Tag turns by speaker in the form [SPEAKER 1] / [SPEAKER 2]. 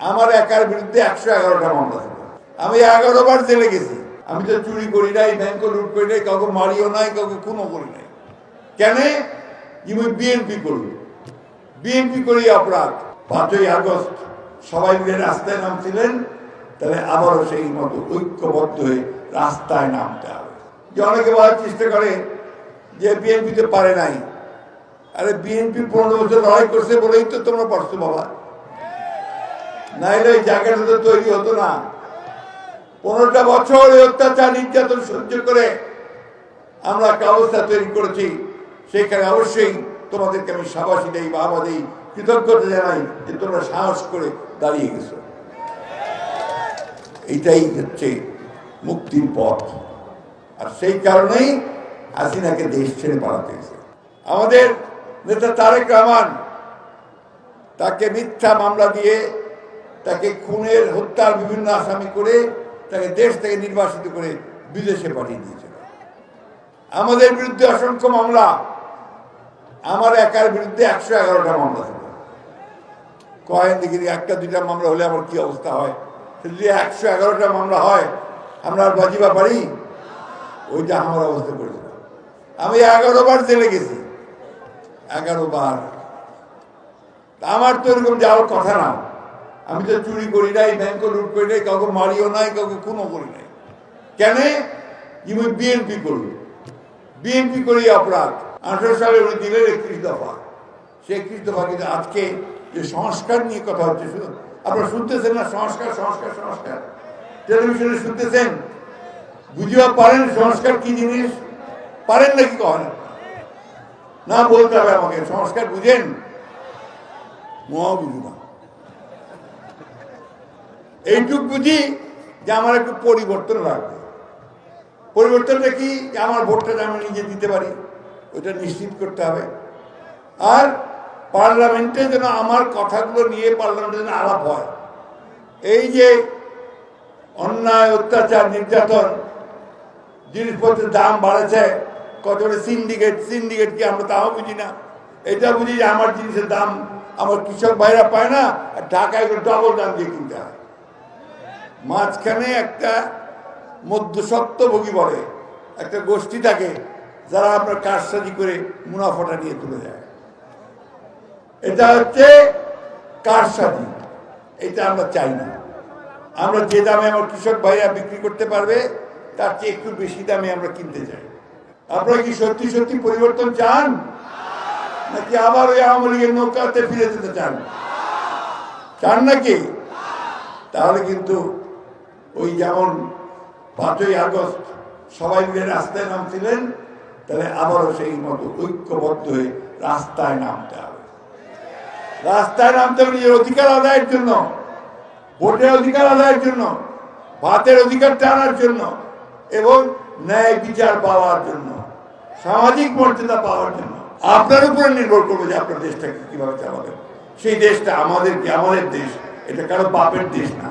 [SPEAKER 1] আমার একার বিরুদ্ধে একশো এগারোটা মামলা ছিল। আমি এগারো বার জেলে গেছি। আমি তো চুরি করি নাই ব্যাংক লুট করি নাই, কাউকে মারিও নাই, কাউকে খুনও করি নাই। কেন? আমি বিএনপি করি বিএনপি করি অপরাধ। পাঁচই আগস্ট সবাই মিলে রাস্তায় নামছিলেন, তাহলে আবারও সেই মতো ঐক্যবদ্ধ হয়ে রাস্তায় নামতে হবে। যে অনেকে বলার চেষ্টা করে যে বিএনপিতে পারে নাই। আরে বিএনপি পনেরো বছর লড়াই করছে বলেই তো তোমরা পারছ বাবা। নাইলে এই জায়গাটা তো তৈরি হতো না। পনেরোটা বছর অত্যাচার, নির্যাতন সহ্য করে আমরা অবস্থা তৈরি করেছি। সেখানে অবশ্যই তোমাদেরকে আমি সাবাসী দেই বাবা দেই, কৃতজ্ঞতা জানাই যে তোমরা সাহস করে দাঁড়িয়ে গেছো। এইটাই হচ্ছে মুক্তির পথ। আর সেই কারণেই হাসিনাকে দেশ ছেড়ে পালাতে হয়েছে। আমাদের নেতা তারেক রহমান তাকে মিথ্যা মামলা দিয়ে তাকে খুনের, হত্যার বিভিন্ন আসামি করে তাকে দেশ থেকে নির্বাসিত করে বিদেশে পাঠিয়ে দিয়েছিল। আমাদের বিরুদ্ধে অসংখ্য মামলা, আমার একার বিরুদ্ধে একশো এগারোটা মামলা ছিল। কয়েন দেখি একটা, দুইটা মামলা হলে আমার কি অবস্থা হয়? যদি একশো এগারোটা মামলা হয়, আমরা আর বাজিবা পারি? ওইটা আমার অবস্থা করেছিল আমি এগারো বার জেলে গেছি। এগারো বার। আমার তো এরকম যাওয়ার কথা না। আমি তো চুরি করি নাই ব্যাংক লুট করি নাই, কাউকে মারিও নাই, কাউকে খুনও করি নাই। কেন? আমি বিএনপি করি বিএনপি করি অপরাধ। আঠারো সালে উনি দিলেন একত্রিশ দফা। সে একত্রিশ দফা কিন্তু আজকে যে সংস্কার নিয়ে কথা হচ্ছে শুধু আপনারা শুনতেছেন না? সংস্কার সংস্কার সংস্কার। টেলিভিশনে শুনতেছেন? বুঝিবা পারেন সংস্কার কি জিনিস? পারেন নাকি কখন? না বলতে হবে আমাকে, সংস্কার বুঝেন? মহা বুঝু না এইটুক বুঝি যে আমার একটু পরিবর্তন লাগবে। পরিবর্তনটা কি? যে আমার ভোটটা আমি নিজে দিতে পারি, ওইটা নিশ্চিত করতে হবে। আর পার্লামেন্টে যেন আমার কথাগুলো নিয়ে পার্লামেন্টে যেন আলাপ হয়। এই যে অন্যায়, অত্যাচার, নির্যাতন, জিনিসপত্রের দাম বাড়েছে কত সিন্ডিকেট সিন্ডিকেট কি আমরা তাও বুঝি না। এটা বুঝি যে আমার জিনিসের দাম আমার কৃষক ভাইরা পায় না, আর ঢাকায় ডবল দাম দিয়ে কিনতে হয়। মাঝখানে একটা মধ্যসত্ত্বভোগী বলে, একটা গোষ্ঠী থাকে, যারা আপনার কারসাজি করে মুনাফাটা নিয়ে তুলে যায় এটা হচ্ছে কারসাজি। এটা আমরা চাই না। আমরা যে দামে আমার কৃষক ভাইরা বিক্রি করতে পারবে, তার চেয়ে একটু বেশি দামে আমরা কিনতে চাই। আপনারা কি সত্যি সত্যি পরিবর্তন চান? নাকি আবার ওই আওয়ামী লীগের নৌকাতে ফিরে যেতে চান? চান নাকি? তাহলে কিন্তু ওই যেমন পাঁচই আগস্ট সবাই মিলে রাস্তায় নামছিলেন, তাহলে আবারও সেই মতো ঐক্যবদ্ধ হয়ে রাস্তায় নামতে হবে। রাস্তায় নামতে হবে নিজের অধিকার আদায়ের জন্য, ভোটের অধিকার আদায়ের জন্য, ভাতের অধিকার টানার জন্য এবং ন্যায় বিচার পাওয়ার জন্য, সামাজিক মর্যাদা পাওয়ার জন্য। আপনার উপরে নির্ভর করবে যে আপনার দেশটাকে কীভাবে চালাবেন। সেই দেশটা আমাদের কি, আমাদের দেশ, এটা কারও বাপের দেশ না।